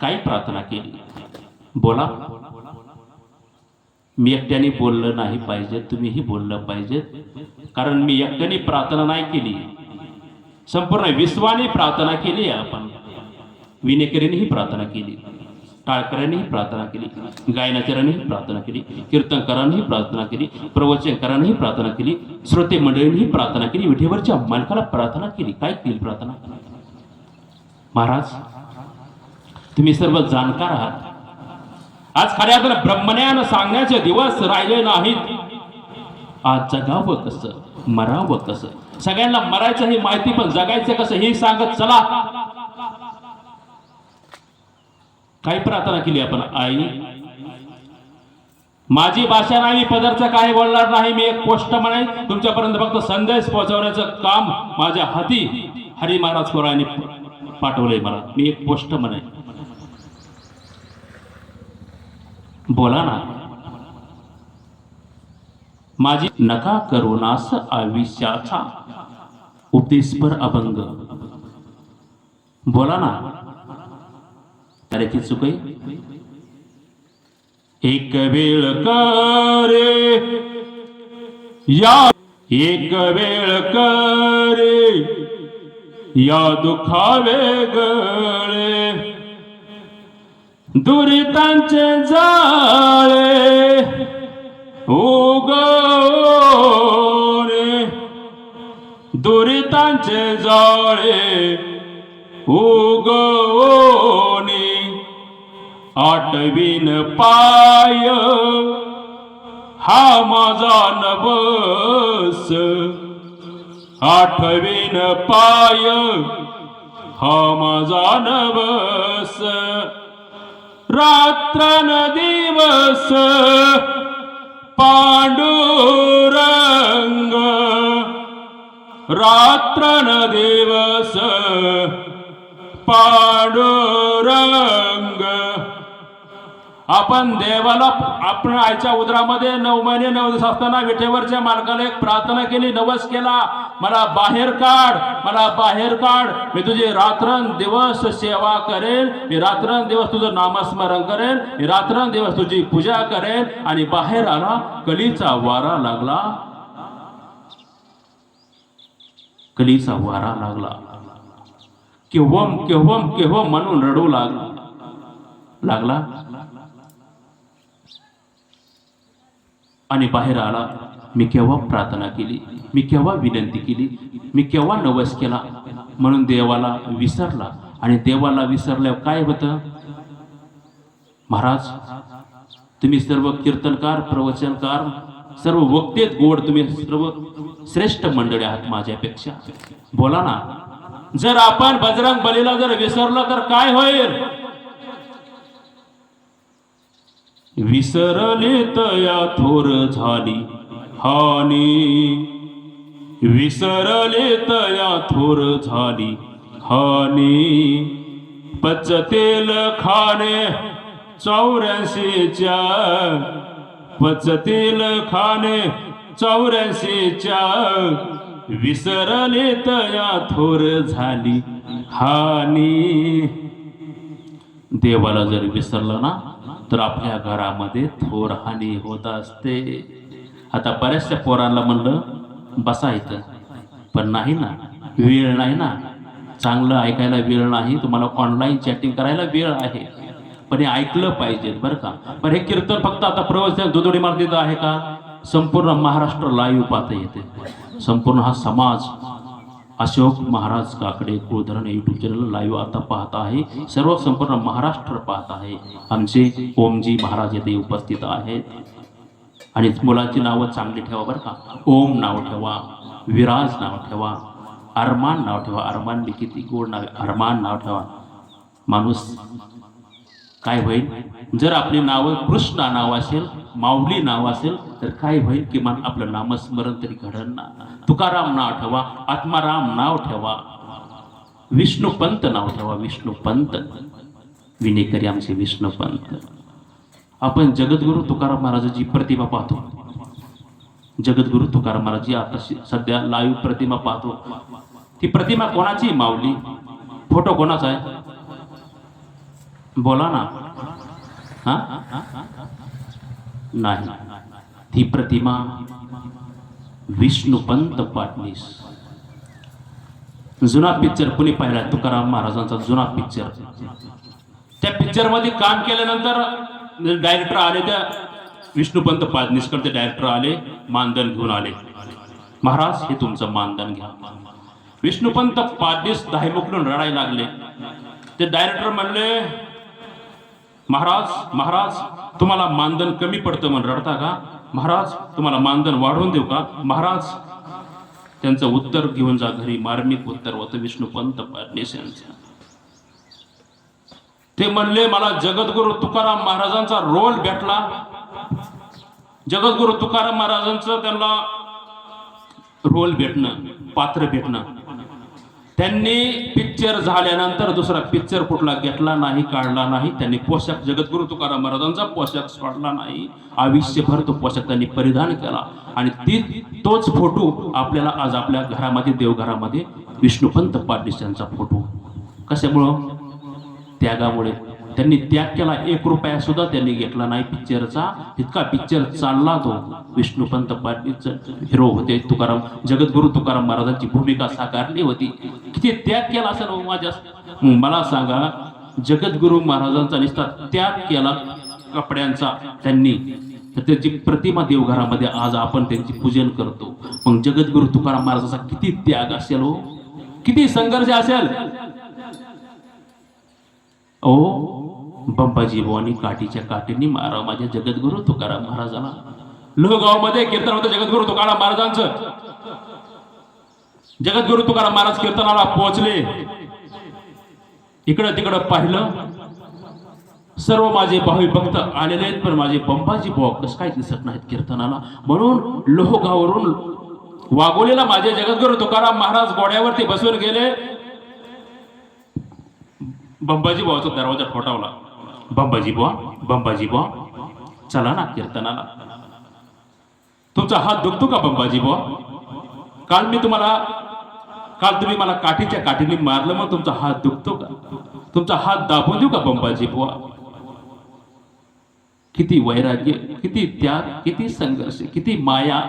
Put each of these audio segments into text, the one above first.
काय प्रार्थना केली? बोला. मी एकट्याने बोललं नाही पाहिजे तुम्हीही बोललं पाहिजे. कारण मी एकट्याने प्रार्थना नाही केली. संपूर्ण विश्वाने प्रार्थना केली आहे आपण. विनेकरीनेही प्रार्थना केली. टाळकऱ्यांनीही प्रार्थना केली. गायनाचार्यांनीही प्रार्थना केली. कीर्तनकारांनीही प्रार्थना केली. प्रवचनकारांनीही प्रार्थना केली. श्रोते मंडळींनीही प्रार्थना केली. विठेवरच्या मालकाला प्रार्थना केली. काय केली प्रार्थना? महाराज तुम्ही सर्व जाणकार आहात. आज खऱ्या तर ब्रह्मज्ञान सांगण्याचे दिवस राहिले नाहीत. आज जगावं कसं मरावं कसं? सगळ्यांना मरायचं ही माहिती पण जगायचं कसं हे सांगत चला. काय प्रार्थना केली आपण आई. माझी भाषा नाही मी पदरचं काही बोलणार नाही मी एक पोस्ट म्हणे तुमच्यापर्यंत फक्त संदेश पोहोचवण्याचं काम माझ्या हाती. हरी महाराज कोराने पाठवलंय मला मी एक पोस्ट म्हणे बोला ना. माझी नका करुणास आयुष्याचा उपदेशपर अभंग. बोला ना. अरे ती चुक आहे. एक वेळ करे या एक वेळ करे या दुखावे गळे. दुरितांचे जाळे उगवणे. दुरितांचे जाळे उगवणे. आठवीन पाय हा माझा नवस आठवीन पाय हा माझा नवस रात्रन दिवस पांडुरंग। रात्रन दिवस पांडुरंग आपण देवाला आपण आईच्या उदरामध्ये नऊ महिने नऊ दिवस असताना विठेवरच्या मालकाला एक प्रार्थना केली नवस केला. मला बाहेर काढ मला बाहेर काढ. मी तुझी रात्रन दिवस सेवा करेन. मी रात्रन दिवस तुझं नामस्मरण करेन. मी रात्रन दिवस तुझी पूजा करेन. आणि बाहेर आला कलीचा वारा लागला. कलीचा वारा लागला. केव्हम केव्हम केव्हम म्हणून रडू लागला लागला. आणि बाहेर आला. मी केव्हा प्रार्थना केली? मी केव्हा विनंती केली? मी केव्हा नवस केला? म्हणून देवाला विसरला. आणि देवाला विसरल्यावर काय होतं? महाराज तुम्ही सर्व कीर्तनकार प्रवचनकार सर्व वक्तेत गोड तुम्ही सर्व श्रेष्ठ मंडळी आहात माझ्यापेक्षा. बोला ना जर आपण बजरंग बलीला जर विसरलं तर काय होईल? विसरले तया थोर झाली हानी. विसरले तया थोर झाली हानी. पचतेल खाणे चौऱ्याऐंशीच्या पचतेल खाणे चौऱ्याऐंशीच्या. विसरले तया थोर झाली हानी. देवाला जर विसरलं ना तर आपल्या घरामध्ये थोर हानी होत असते. आता बऱ्याचशा पोरांना म्हणलं बसा इथं. पण नाही ना वेळ नाही ना. चांगलं ऐकायला वेळ नाही. तुम्हाला ऑनलाईन चॅटिंग करायला वेळ आहे. पण हे ऐकलं पाहिजे बरं का? पण हे कीर्तन फक्त आता प्रवचन दुदोडी मार्दीचं आहे का? संपूर्ण महाराष्ट्र लाईव्ह पाहता येते. संपूर्ण हा समाज Ashok Maharaj Kakade Kuldharan YouTube channel live आता पाहत आहे. सर्व संपूर्ण महाराष्ट्र पाहत आहे. आमचे ओमजी महाराज येथे उपस्थित आहेत. आणि मुलाची नावं चांगली ठेवा बरं का. ओम नाव ठेवा विराज नाव ठेवा अरमान नाव ठेवा. अरमान बी किती गोड नाव अरमान नाव ठेवा. माणूस काय होईल? जर आपली नावं कृष्णा नाव असेल माऊली नाव असेल तर काय होईल किमान आपलं नामस्मरण तरी घडण ना. तुकाराम नाव ठेवा आत्माराम नाव ठेवा विष्णुपंत नाव ठेवा विष्णुपंत. विनेकरी आमचे विष्णुपंत. आपण जगद्गुरु तुकाराम महाराजाची प्रतिमा पाहतो. जगद्गुरु तुकाराम महाराजी आता सध्या लाईव्ह प्रतिमा पाहतो. ती प्रतिमा कोणाची माऊली? फोटो कोणाचा आहे? बोला ना. हा? नाही. ती प्रतिमा विष्णुपंत पाटणीस. जुना पिक्चर कुणी पाहिला? तुकाराम महाराजांचा जुना पिक्चर त्या पिक्चरमध्ये काम केल्यानंतर डायरेक्टर आले त्या विष्णुपंत पाटणीसकर ते डायरेक्टर आले मानधन घेऊन आले. महाराज हे तुमचं मानधन घ्या. विष्णुपंत पाटणीस दाहीमुकडून रडायला लागले. ते डायरेक्टर म्हणले महाराज महाराज तुम्हाला मानधन कमी पडतं म्हणून रडता का? महाराज तुम्हाला मानधन वाढवून देऊ का? महाराज त्यांचं उत्तर घेऊन जा घरी मार्मिक उत्तर होतं विष्णुपंत पाटणीस यांचं ते म्हणले मला जगद्गुरु तुकाराम महाराजांचा रोल भेटला. जगद्गुरु तुकाराम महाराजांचं त्यांना रोल भेटणं पात्र भेटणं. त्यांनी पिक्चर झाल्यानंतर दुसरा पिक्चर कुठला घेतला नाही काढला नाही. त्यांनी पोशाख जगद्गुरु तुकाराम महाराजांचा पोशाख सोडला नाही. आयुष्यभर तो पोशाख त्यांनी परिधान केला. आणि ती तोच फोटो आपल्याला आज आपल्या घरामध्ये देवघरामध्ये विष्णुपंत पाटील यांचा फोटो कशामुळं? त्यागामुळे. त्यांनी त्याग केला. एक रुपया सुद्धा त्यांनी घेतला नाही. पिक्चरचा इतका पिक्चर चालला तो. विष्णुपंत पाटीलचं हिरो होते. तुकाराम जगद्गुरु तुकाराम महाराजांची भूमिका साकारली होती. किती त्याग केला असेल हो माझ्या? मला सांगा जगद्गुरु महाराजांचा निस्ता त्याग केला. कपड्यांचा त्यांनी. तर त्याची प्रतिमा देवघरामध्ये आज आपण त्यांची पूजन करतो. मग जगद्गुरु तुकाराम महाराजांचा किती त्याग असेल हो? किती संघर्ष असेल? ओ पंपाची बुवानी काठीच्या काठीने मारा माझ्या जगद्गुरु तुकाराम महाराजाला लोहगावमध्ये कीर्तन होतं जगद्गुरु तुकाराम महाराजांचं. जगद्गुरु तुकाराम महाराज कीर्तनाला पोहोचले. इकडं तिकडं पाहिलं. सर्व माझे भावी भक्त आलेले आहेत पण माझे पंपाची बुवा कसं काय दिसत नाहीत कीर्तनाला. म्हणून लोहगाववरून वागोलेला माझे जगद्गुरु तुकाराम महाराज गोड्यावरती बसून गेले. बंबाजी भावाचा दरवाजा ठोठावला. बंबाजी बुवा बंबाजी बुवा. चला ना कीर्तनाला. तुमचा हात दुखतो का बंबाजी बुवा? काल मी तुम्हाला काल तुम्ही मला काठीच्या काठीने मारलं मग तुमचा हात दुखतो का? तुमचा हात दाबून देऊ का बंबाजी बुवा? किती वैराग्य किती त्याग किती संघर्ष किती माया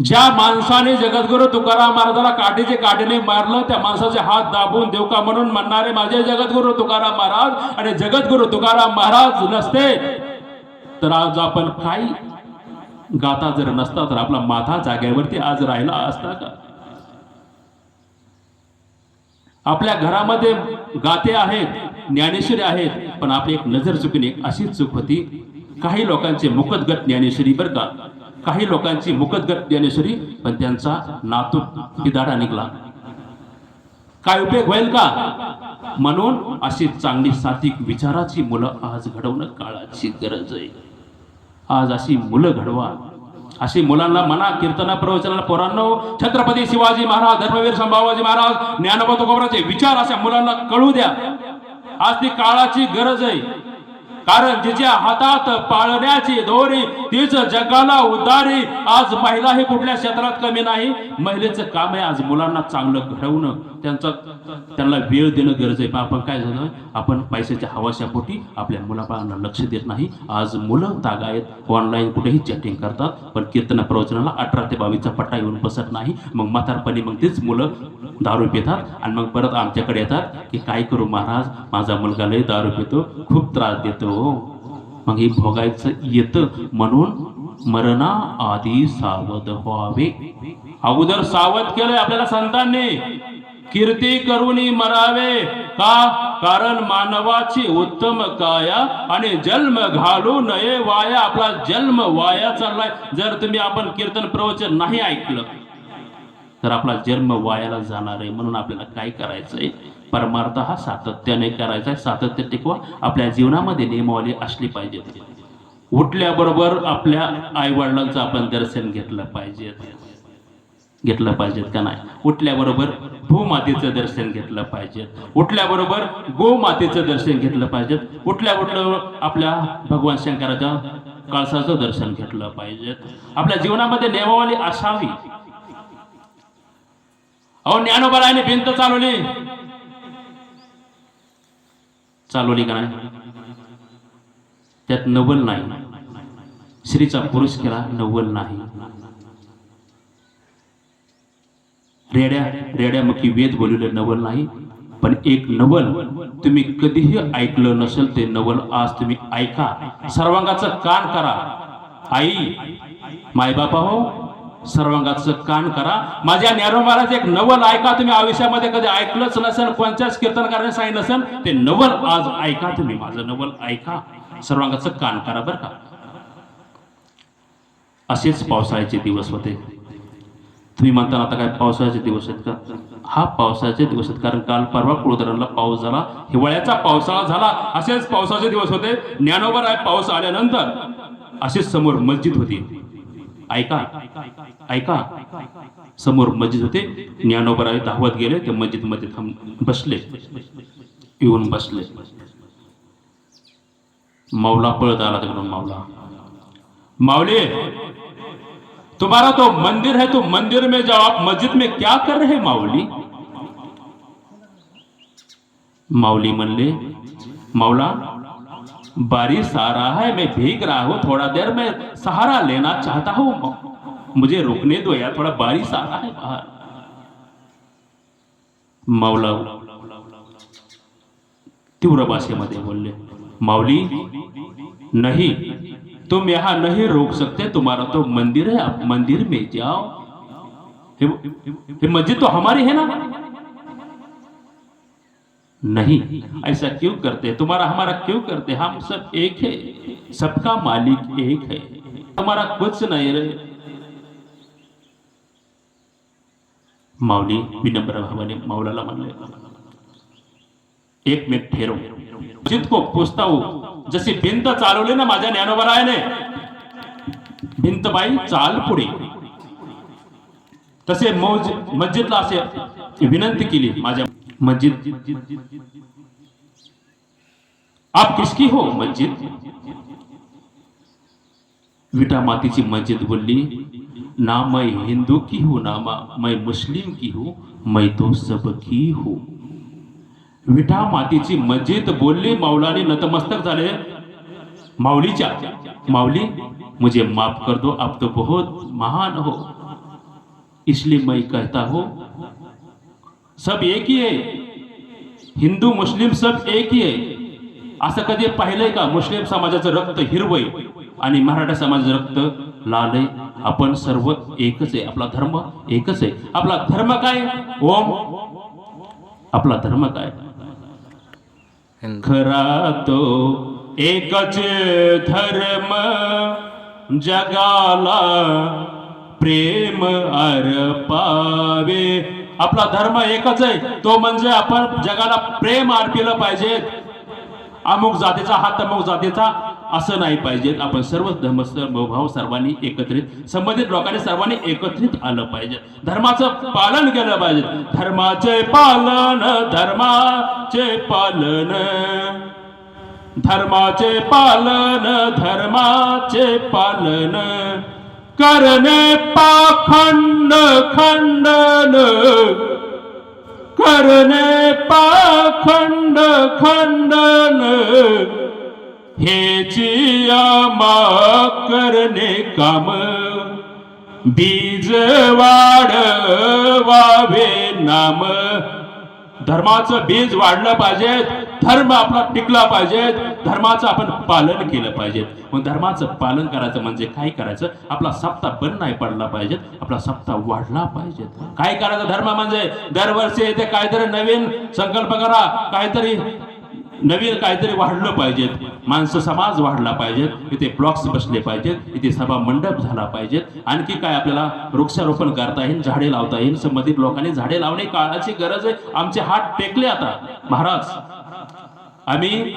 ज्या माणसाने जगद्गुरु तुकाराम महाराजाला काठीचे काठीने मारलं त्या माणसाचे हात दाबून देवका म्हणून म्हणणारे माझे जगद्गुरु तुकाराम महाराज आणि जगद्गुरु तुकाराम महाराज नसते. तर आज आपण काही गाता जर नसता तर आपला माथा जागेवरती आज राहिला असता का? आपल्या घरामध्ये गाते आहेत ज्ञानेश्वरी आहेत पण आपली एक नजर चुकणे एक अशी चूक होती. काही लोकांचे मुकदगत ज्ञानेश्वरी बरं का काही लोकांची मुकदगत ज्ञानेश्वरी पण त्यांचा नातू बिदाडा निघला. काय उपयोग होईल का? म्हणून अशी चांगली सात्विक विचाराची मुलं आज घडवणं काळाची गरज आहे. आज अशी मुलं घडवा. अशी मुलांना मना कीर्तना प्रवचनाला पोरांनो छत्रपती शिवाजी महाराज धर्मवीर संभाजी महाराज ज्ञानोबा तुकोबराचे विचार अशा मुलांना कळू द्या. आज ती काळाची गरज आहे. कारण जिच्या हातात पाळण्याची दोरी तीच जगाला उदारी आज महिला ही कुठल्या क्षेत्रात कमी नाही. महिलेचं काम आहे आज मुलांना चांगलं घडवणं. त्यांचा त्यांना वेळ देणं गरज आहे. पण आपण काय झालं? आपण पैशाच्या हवाशापोटी आपल्या मुलाबाळांना लक्ष देत नाही. आज मुलं ताग आहेत. ऑनलाईन कुठेही चॅटिंग करतात. पण कीर्तन प्रवचनाला अठरा ते बावीसचा पट्टा येऊन बसत नाही. मग म्हातारपणी मग तेच मुलं दारू पितात. आणि मग परत आमच्याकडे येतात की काय करू महाराज? माझा मुलगा लय दारू पितो. खूप त्रास देतो. मग हे भोगायचं येतं म्हणून मरणा आधी सावध व्हावे. अगोदर सावध केलंय आपल्याला संतांनी. कीर्ती करूनी मरावे. का? कारण मानवाची उत्तम काया आणि जन्म घालू नये वाया. आपला जन्म वाया चाललाय. जर तुम्ही आपण कीर्तन प्रवचन नाही ऐकलं तर आपला जन्म वायाला जाणार आहे. म्हणून आपल्याला काय करायचंय? परमार्थ हा सातत्याने करायचा आहे. सातत्य टिकवा. आपल्या जीवनामध्ये नियमावली असली पाहिजे. उठल्याबरोबर आपल्या आई वडिलांचं आपण दर्शन घेतलं पाहिजे. घेतलं पाहिजेत का नाही? उठल्याबरोबर भूमातेचं दर्शन घेतलं पाहिजे उठल्याबरोबर गोमातेचं दर्शन घेतलं पाहिजे उठल्या उठलं आपल्या भगवान शंकराच्या कळसाचं दर्शन घेतलं पाहिजे आपल्या जीवनामध्ये नियमावली असावी. अहो ज्ञानोबराने भिंत चालवली. चालवली का नाही? त्यात नवल नाही. स्त्रीचा पुरुष केला नवल नाही. रेड्या रेड्यामुखी वेद बोललेलं नवल नाही. पण एक नवल तुम्ही कधीही ऐकलं नसेल ते नवल आज तुम्ही ऐका. सर्वांगाचं कान करा. आई मायबापा हो सर्वांगाचं कान करा. माझ्या ज्ञानोबाराचं एक नवल ऐका तुम्ही. आयुष्यामध्ये कधी ऐकलंच नसेल कोणत्याच कीर्तनकाराने सांगितलं नसेल ते नवल आज ऐका तुम्ही. माझं नवल ऐका. सर्वांगाचं कान करा बरं का. असेच पावसाळ्याचे दिवस होते. तुम्ही म्हणता आता काय पावसाळ्याचे दिवस आहेत का? हा पावसाळ्याचे दिवस आहेत. कारण काल परवा कुळधरणला पाऊस झाला. हिवाळ्याचा पावसाळा झाला. असेच पावसाचे दिवस होते. ज्ञानोबर आहे पाऊस आल्यानंतर असेच समोर मस्जिद होती. ऐका ऐका. समोर मस्जिद होते ज्ञानोबराय धावत गेले ते मस्जिदमध्ये थांब बसले. येऊन बसले. मावला पळत आला तिकडून मावला मावली तुम्हारा तो मंदिर है तो मंदिर में जाओ आप मस्जिद में क्या कर रहे माऊली? माऊली म्हणले मावला बारिश आ रहा है, मैं भीग रहा हूँ, थोड़ा देर में सहारा लेना चाहता हूँ। मुझे रुकने दो यार, थोड़ा बारिश आ रहा है बाहर। मावला, तीव्र भाषेमध्ये बोलले माऊली नहीं, तुम यहाँ नहीं रोक सकते, तुम्हारा तो मंदिर है, आप मंदिर में जाओ। मस्जिद तो हमारी है ना? नहीं ऐसा क्यों करते? तुम्हारा हमारा क्यों करते? हम सब एक है सबका मालिक एक है। हमारा कुछ नहीं रहे। माऊली विनम्र भावाने माऊलाला म्हणले एक मिनिट ठेरो जितको को पूछता हूं जशी भिंत चालवली ना माझ्या ज्ञानोबरायने भिंत बाई चाल पुढे तसे मौज मस्जिदला असे विनंती केली माझ्या मस्जिद। आप किसकी हो, मस्जिद। विटा मातीची मस्जिद बोलली ना मैं हिंदू की हूँ, ना मैं मुस्लिम की हूँ, मैं तो सबकी हूँ। विठा मातीची मस्जिद बोलली माऊलानी नतमस्तक झाले माऊलीच्या माऊली, मुझे माफ़ कर दो, आप तो बहुत महान हो। इसलिए मैं कहता हूँ सब एक ही आहे हिंदू मुस्लिम सब एक ही आहे असं कधी पाहिलंय का? मुस्लिम समाजाचं रक्त हिरवय आणि मराठा समाजाचं रक्त लाल आहे आपण सर्व एकच आहे. आपला धर्म एकच आहे. आपला धर्म काय? ओम. आपला धर्म काय? खरा तो एकच धर्म जगाला प्रेम अर्पावे. आपला धर्म एकच आहे. तो म्हणजे आपण जगाला प्रेम अर्पिलं पाहिजे. अमुक जातीचा हा तमुक जातीचा असं नाही पाहिजे. आपण सर्व धर्म भाव सर्वांनी एकत्रित संबंधित लोकांनी सर्वांनी एकत्रित आलं पाहिजे. धर्माचं पालन केलं पाहिजे. धर्माचे पालन धर्माचे पालन. धर्माचे पालन धर्माचे पालन. करणे पाखंड खंडन. करणे पाखंड खंडन. हेची आमा करणे काम. बीज वाढवावे नाम. धर्माचं बीज वाढलं पाहिजे धर्म आपला टिकला पाहिजे. धर्माचं आपण पालन केलं पाहिजे. मग धर्माचं पालन करायचं म्हणजे काय करायचं? आपला सप्ताह बंद नाही पडला पाहिजे. आपला सप्ताह वाढला पाहिजे. काय करायचं धर्म म्हणजे? दरवर्षी इथे काहीतरी नवीन संकल्प करा. काहीतरी नवीन काहीतरी वाढलं पाहिजेत माणसं समाज वाढला पाहिजेत इथे ब्लॉक्स बसले पाहिजेत. इथे सभा मंडप झाला पाहिजेत आणखी काय आपल्याला वृक्षारोपण करता येईल झाडे लावता येईल. संबंधित लोकांनी झाडे लावणे काळाची गरज आहे. आमचे हात टेकले आता. महाराज आम्ही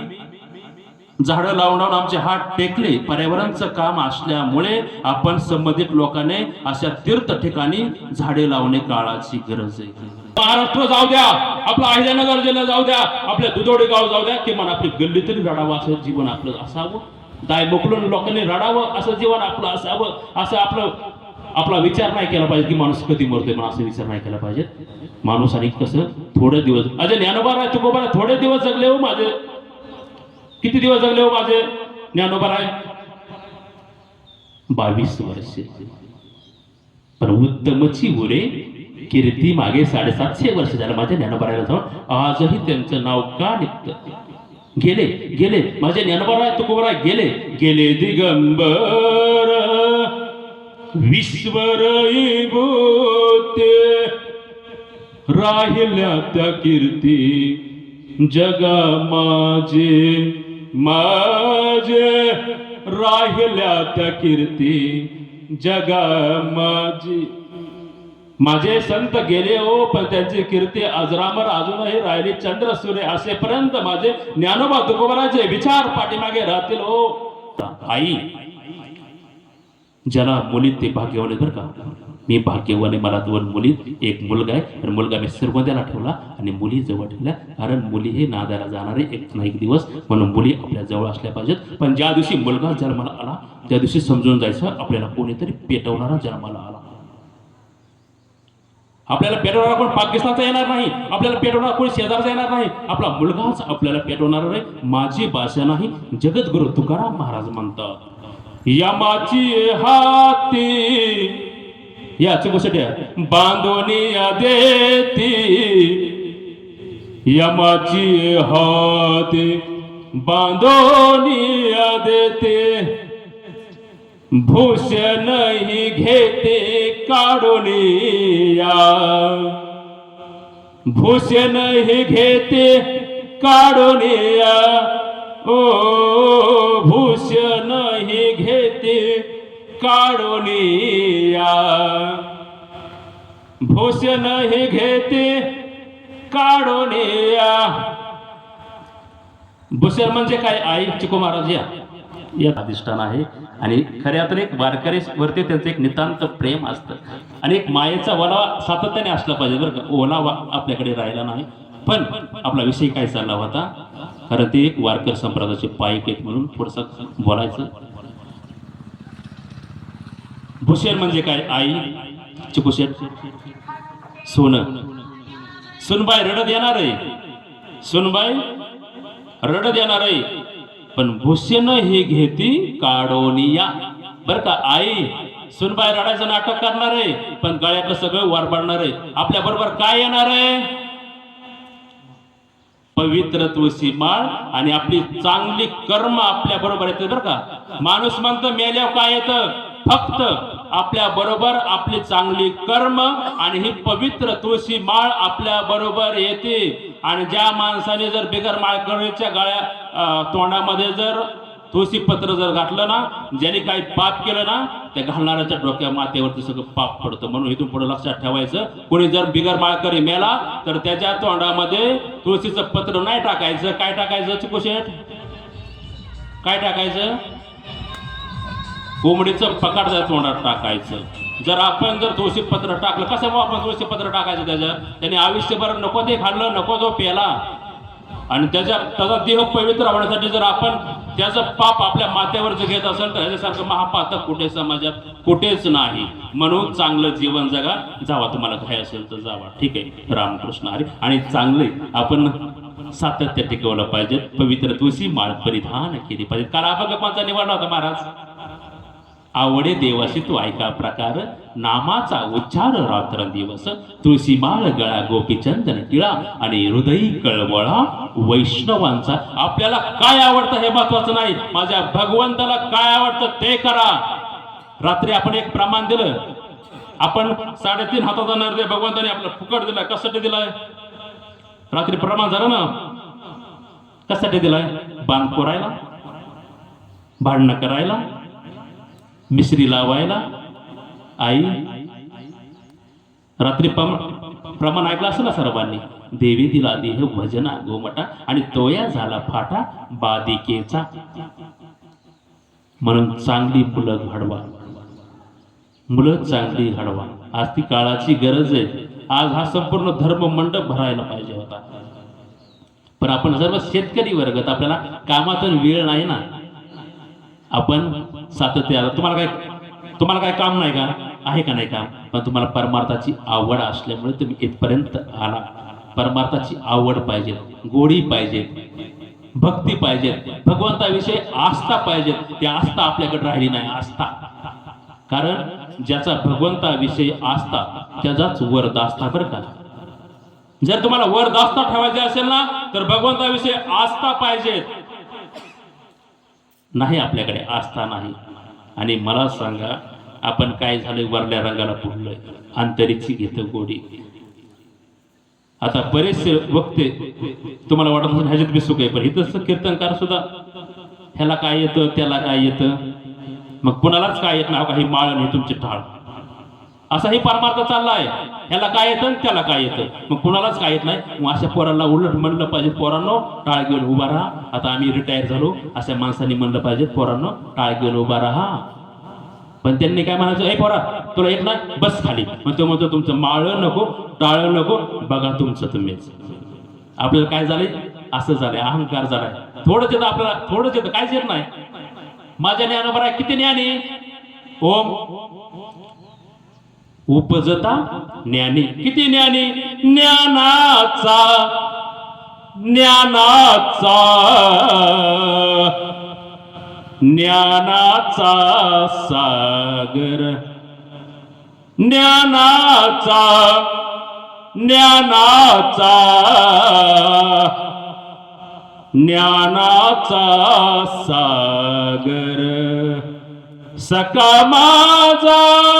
झाडं लावून आमचे हात टेकले पर्यावरणचं काम असल्यामुळे आपण संबंधित लोकांनी अशा तीर्थ ठिकाणी झाडे लावणे काळाची गरज आहे. महाराष्ट्र जाऊ द्या आपला अहिल्यानगर जिल्हा जाऊ द्या आपल्या दुधोडी गाव जाऊ द्या किमान आपली गल्ली तरी रडावं असं जीवन आपलं असावं. दाय मोकलून लोकांनी रडावं असं जीवन आपलं असावं असं आपलं आपला विचार नाही केला पाहिजे की माणूस कधी मरतोय पण असं विचार नाही केला पाहिजे. माणूस आणि कसं थोडे दिवस अजय ज्ञानोबा आहे तुकोबा थोडे दिवस जगले हो माझे. किती दिवस जगले हो माझे? ज्ञानोबराय बावीस वर्षे. पण उत्तमची उरे कीर्ती मागे साडेसातशे वर्ष झालं. माझ्या ज्ञानोबारायला जाऊन आजही त्यांचं नाव का निघतं? गेले गेले. माझे ज्ञानोबराय तुकोबराय गेले. गेले दिगंबर. विश्वरई भूते राहिल्या त्या कीर्ती जगा माझे माझे. राहिल्या त्या कीर्ती जगा माझी. माझे संत गेले हो पण त्यांची कीर्ती अजरामर अजूनही राहिली. चंद्र सूर्य असेपर्यंत माझे ज्ञानोबा तुकोबराचे विचार पाठीमागे राहतील हो. आई ज्याला मुलीत ते भाग्यवान आहे बरं का? मी भाग्यवान आहे मला दोन मुलीत एक मुलगा आहे. आणि मुलगा मी सर्वद्याला ठेवला आणि मुली जवळ ठेवल्या. कारण मुली हे नादाला जाणारे एक ना एक दिवस. म्हणून मुली आपल्या जवळ असल्या पाहिजेत. पण ज्या दिवशी मुलगा जन्माला आला त्या दिवशी समजून जायचं आपल्याला कोणीतरी पेटवणारा जन्माला आला. आपल्याला पेटवणारा कोण पाकिस्तानचा येणार नाही. आपल्याला पेटवणारा कोण शेजारचा येणार नाही. आपला मुलगाच आपल्याला पेटवणार नाही. माझी भाषा नाही. जगद्गुरु तुकाराम महाराज म्हणतात. यमाची हाती या चुकूसाठी बांधोनिया देती। यमाची हाती बांधोनिया देते। भूषण ही घेते काढून या। भूषण ही घेते काढून ओ भूषण काढोनिया. भूषण हे घेते काढोनिया. या भूषण म्हणजे काय? आई चिको महाराज या. या अधिष्ठान आहे. आणि खऱ्या तर एक वारकरीवरती त्यांचं एक नितांत प्रेम असतं. आणि एक मायेचा ओलावा सातत्याने असला पाहिजे बरं का. ओलावा आपल्याकडे राहिला नाही. पण आपला विषय काय चालला होता? कारण ते एक वारकर संप्रदायाचे पायक आहेत म्हणून थोडस बोलायचं. भूषण म्हणजे काय? आई? चिकुशेट सोनं. सुनबाई रडत येणार आहे. सुनबाई रडत येणार आहे. पण भूषण हे घेती काढोनिया बर का आई? सुनबाई रडायचं नाटक करणार आहे. पण गळ्यातलं सगळं वारबाडणार आहे. आपल्या बरोबर काय येणार आहे? पवित्र तुळशी माळ आणि आपली चांगली कर्म आपल्या बरोबर येते बरं का? माणूस म्हणतो मेल्यावर काय येतं? फक्त आपल्या बरोबर आपली चांगली कर्म आणि ही पवित्र तुळशी माळ आपल्या बरोबर येते. आणि ज्या माणसाने जर बिगर माळकरीच्या गळ्या तोंडामध्ये जर तुळशी पत्र जर घातलं ना ज्याने काही पाप केलं ना त्या घालणाऱ्याच्या डोक्या मातेवरती सगळं पाप पडतं. म्हणून इथून पुढे लक्षात ठेवायचं कोणी जर बिगर माळकरी मेला तर त्याच्या तोंडामध्ये तुळशीचं पत्र नाही टाकायचं. काय टाकायचं चिकुशेठ काय टाकायचं? कोंबडीचं पकाड जर तोंडात टाकायचं जर आपण जर दोषी पत्र टाकलं कसं मग आपण दोषी पत्र टाकायचं त्याच्यात त्याने आयुष्यभर नको ते खाल्लं नको तो प्याला. आणि त्याच्या त्याचा देह पवित्र होण्यासाठी जर आपण त्याचं पाप आपल्या माथ्यावर जर घेत असेल तर ह्याच्यासारखं महापातक कुठे समाजात कुठेच नाही. म्हणून चांगलं जीवन जगा जावा. तुम्हाला काय असेल तर जावा. ठीक आहे? रामकृष्ण हरी. आणि चांगले आपण सातत्य टिकवलं पाहिजे. पवित्र तुळशी माळ परिधान केली पाहिजे. काल अभंगपांचा निवडला होता महाराज. आवडे देवाशी तू ऐका प्रकार. नामाचा उच्चार रात्र दिवस तुळशी माळ गळा गोपीचंदन टिळा आणि हृदयी कळवळा वैष्णवांचा. आपल्याला काय आवडतं हे महत्वाचं नाही. माझ्या भगवंताला काय आवडतं ते करा. रात्री आपण एक प्रमाण दिलं. आपण साडेतीन हाताचा नर भगवंताने आपलं फुकट दिला. कसाठी दिलाय? रात्री प्रमाण झालं ना? कशासाठी दिलाय? बांध कोरायला? भांडणं करायला? मिश्री लावायला. आई रात्री प्रमाण ऐकलं असेल ना सर्वांनी? देवी दिला देह भजना गोमटा आणि तोया झाला फाटा बादिकेचा. म्हणून चांगली मुलं घडवा. मुलं चांगली घडवा. आज ती काळाची गरज आहे. आज हा संपूर्ण धर्म मंडप भरायला पाहिजे होता. पण आपण सर्व शेतकरी वर्गात आपल्याला कामातून वेळ नाही ना. आपण सातत्य आलं. तुम्हाला काय तुम्हाला काय काम नाही का? आहे का नाही काम? पण तुम्हाला परमार्थाची आवड असल्यामुळे तुम्ही इथपर्यंत आला. परमार्थाची आवड पाहिजे. गोडी पाहिजे. भक्ती पाहिजे. भगवंताविषयी आस्था पाहिजे. ती आस्था आपल्याकडे राहिली नाही. आस्था. कारण ज्याचा भगवंताविषयी आस्था त्याचाच वर दास्ता बरं का? जर तुम्हाला वर दास्ता ठेवायची असेल ना तर भगवंताविषयी आस्था पाहिजे. नाही आपल्याकडे आस्था नाही. आणि मला सांगा आपण काय झालं वरल्या रंगाला पुरलोय? अंतरिक्षी घेतो गोडी. आता बरेचसे वक्ते तुम्हाला वाटत असेल ह्याच्यात बी सुख आहे पण इथंच कीर्तनकार सुद्धा ह्याला काय येतं त्याला काय येतं? मग कुणालाच काय येत नाही काही माळ नाही तुमची टाळ असाही परमार्थ चाललाय. ह्याला काय येतं? त्याला काय येतं? मग कुणालाच काय येत नाही. मग अशा पोरांना उलट म्हणलं पाहिजे पोरांनो टाळ घेऊन उभा राहा. आता आम्ही रिटायर झालो. अशा माणसांनी म्हणलं पाहिजे पोरांनो टाळ घेऊन उभा राहा. पण त्यांनी काय म्हणायचं? ए पोरा तुला येत नाही बस खाली. मग तो म्हणतो तुमचं माळ नको टाळ नको बघा तुमचं तुम्हीच. आपल्याला काय झालंय? असं झालंय अहंकार झालाय. थोडंच येतं आपल्याला थोडंच येतं काहीच येत नाही. माझ्या ज्ञानावर बरं किती ज्ञानी? ओम. उपजता ज्ञानी. किती ज्ञानी? ज्ञानाचा. ज्ञानाचा. ज्ञानाचा सागर. ज्ञानाचा. ज्ञानाचा. ज्ञानाचा सागर. सका माझा.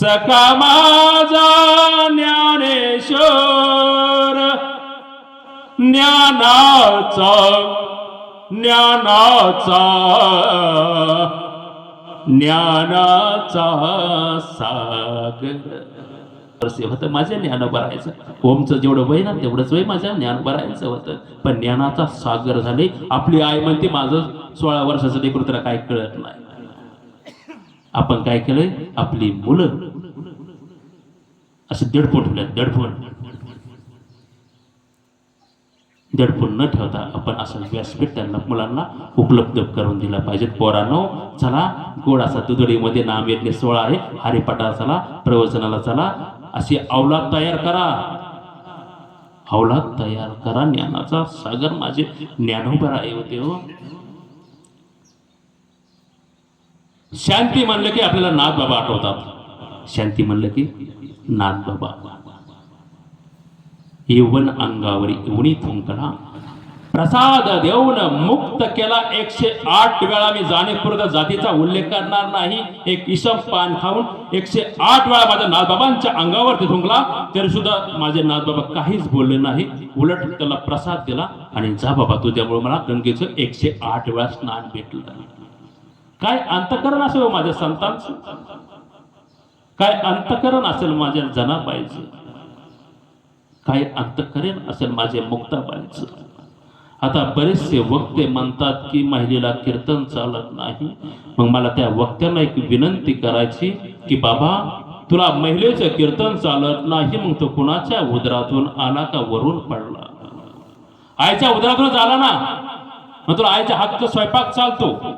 सखा माझा ज्ञानेश्वर ज्ञानाचा ज्ञानाचा ज्ञानाचा सागर. असे होतं माझ्या ज्ञान भरायचं. ओमचं जेवढं वय ना तेवढंच वय माझ्या ज्ञान भरायचं होतं. पण ज्ञानाचा सागर झाले. आपली आई म्हणते माझं सोळा वर्षाचं लेकरू काय कळत नाही. आपण काय केलंय? आपली मुलं. असं दडपण ठेवल्यात दडपण दडपण न ठेवता आपण असं व्यासपीठ त्यांना मुलांना उपलब्ध करून दिला पाहिजेत पोरांनो चला गोड असा दुधडीमध्ये नाम येतले सोळा आहे. हरिपाठाला चला प्रवचनाला चला. अशी अवलाद तयार करा. अवलाद तयार करा ज्ञानाचा सागर माझे ज्ञानोबर आहे होते हो. शांती म्हणलं की आपल्याला नाथ बाबा आठवतात. शांती म्हणलं की नाथ बाबा. यवन अंगावरी उणी थुंकला. प्रसाद देऊन मुक्त केला. एकशे आठ वेळा मी जाणीवपूर्वक जातीचा उल्लेख करणार नाही. एक इसम पान खाऊन एकशे आठ वेळा माझ्या नाथबाबांच्या अंगावरती थुंकला. तरी सुद्धा माझे नाथबाबा काहीच बोलले नाही. उलट त्याला प्रसाद दिला आणि जा बाबा तुझ्यामुळे मला गंगेचं एकशे आठ वेळा स्नान भेटलं. काय अंतकरण असेल हो माझ्या संतांचं? काय अंतकरण असेल माझ्या जनाबाईचं? काय अंतकरण असेल माझे मुक्ताबाईचं? आता बरेचसे वक्ते म्हणतात की महिलेला कीर्तन चालत नाही. मग मला त्या वक्त्यांना एक विनंती करायची की बाबा तुला महिलेचं कीर्तन चालत नाही मग तो कुणाच्या उदरातून आला का वरून पडला? आईच्या उदरातूनच आला ना? मग तुला आईच्या हातचा स्वयंपाक चालतो.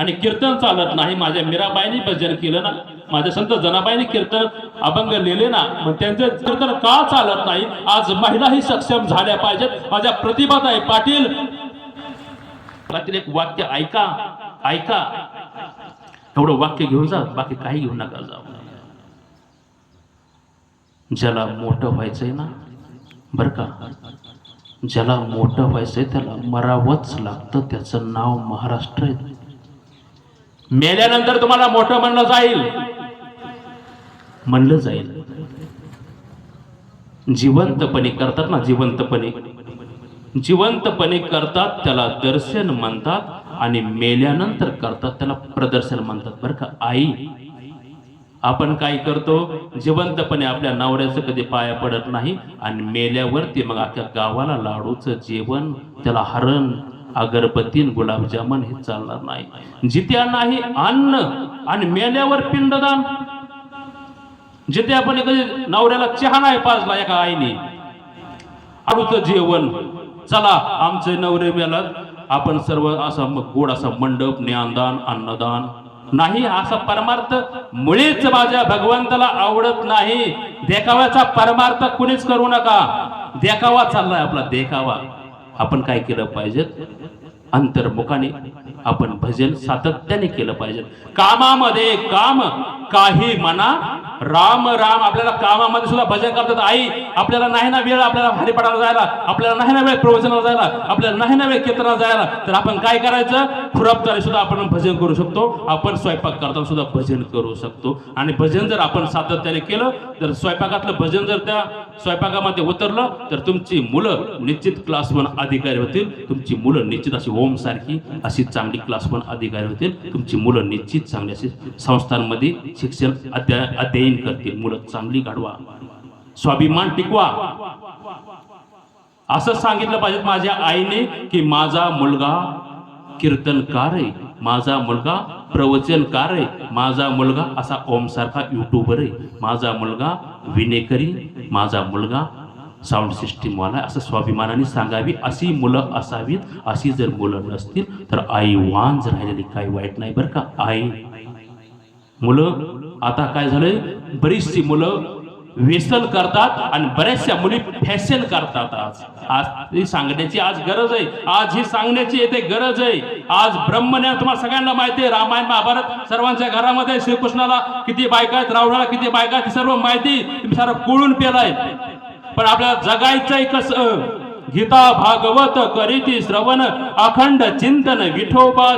आणि कीर्तन चालत नाही. माझ्या मीराबाईंनी भजन केलं ना माझ्या संत जनाबाईंनी कीर्तन अभंग लिहिले ना मग त्यांचे कीर्तन का चालत नाही? आज महिलाही सक्षम झाल्या पाहिजेत. माझ्या प्रतिभाताई पाटील. पाटील एक वाक्य ऐका ऐका. एवढं वाक्य घेऊन जा बाकी काही घेऊ नका जाऊ. ज्याला मोठं व्हायचंय ना बर का? ज्याला मोठं व्हायचंय त्याला मरावंच लागतं. त्याचं नाव महाराष्ट्र आहे. मेल्यानंतर तुम्हाला मोठं म्हणलं जाईल. म्हणलं जाईल. जिवंतपणे करतात ना जिवंतपणे. जिवंतपणे करतात त्याला दर्शन म्हणतात आणि मेल्यानंतर करतात त्याला प्रदर्शन म्हणतात. बरं का आई? आपण काय करतो? जिवंतपणे आपल्या नवऱ्याचं कधी पाया पडत नाही आणि मेल्यावरती मग अख्ख्या गावाला लाडूचं जेवण त्याला हरण अगरबत्तीन गुलाबजामन हे चालणार नाही. जित्या नाही अन्न आणि मेल्यावर पिंडदान. जिथे आपण कधी नवऱ्याला चहा नाही पाजला एका आईने. आडूचं जेवण. चला आमचे नवरे मेला आपण सर्व असा मग गोड असा मंडप ज्ञानदान अन्नदान. नाही असा परमार्थ मुळीच माझ्या भगवंताला आवडत नाही. देखाव्याचा परमार्थ कुणीच करू नका. देखावा चाललाय आपला देखावा. आपण काय केलं पाहिजे अंतर्मुखाने आपण भजन सातत्याने केलं पाहिजे. कामामध्ये काम काही म्हणा राम राम आपल्याला कामामध्ये सुद्धा भजन करतात आई. आपल्याला नाही ना वेळ आपल्याला हरिपाठाला जायला आपल्याला नाही ना वेळ प्रवचनाला जायला आपल्याला नाही ना वेळ कीर्तनाला जायला. तर आपण काय करायचं? खुरापतारी सुद्धा आपण भजन करू शकतो. आपण स्वयंपाक करताना सुद्धा भजन करू शकतो. आणि भजन जर आपण सातत्याने केलं तर स्वयंपाकातलं भजन जर त्या स्वयंपाकामध्ये उतरलं तर तुमची मुलं निश्चित क्लास वन अधिकारी होतील. तुमची मुलं निश्चित अशी ओम सारखी अशी चांगली क्लास वन अधिकारी होतील. तुमची मुलं निश्चित चांगली संस्थांमध्ये शिक्षण अध्ययन करतील. मुलं चांगली घडवा. स्वाभिमान टिकवा. असं सांगितलं पाहिजे माझ्या आईने की माझा मुलगा कीर्तनकार आहे. माझा मुलगा प्रवचनकार आहे. माझा मुलगा असा ओमसारखा युट्यूबर आहे. माझा मुलगा विनेकरी माझा मुलगा साऊंड सिस्टीमवाला असं स्वाभिमानाने सांगावी अशी मुलं असावीत अशी जर मुलं नसतील तर आई वांज राहिलेली काही वाईट नाही बरं का आई? मुलं आता काय झालंय? बरीचशी मुलं व्यसन करतात आणि बऱ्याचशा मुली फॅशन करतात आज. आज ही सांगण्याची आज गरज आहे. आज ही सांगण्याची येते गरज आहे. आज ब्रह्मज्ञान तुम्हाला सगळ्यांना माहिती आहे रामायण महाभारत सर्वांच्या घरामध्ये श्रीकृष्णाला किती बायका आहेत रावणाला किती बायका आहेत ही सर्व माहिती तुम्ही सारं कुळून पेलाय. पण आपल्याला जगायचंय कसं? गीता भागवत करीती श्रवण अखंड चिंतन विठोबा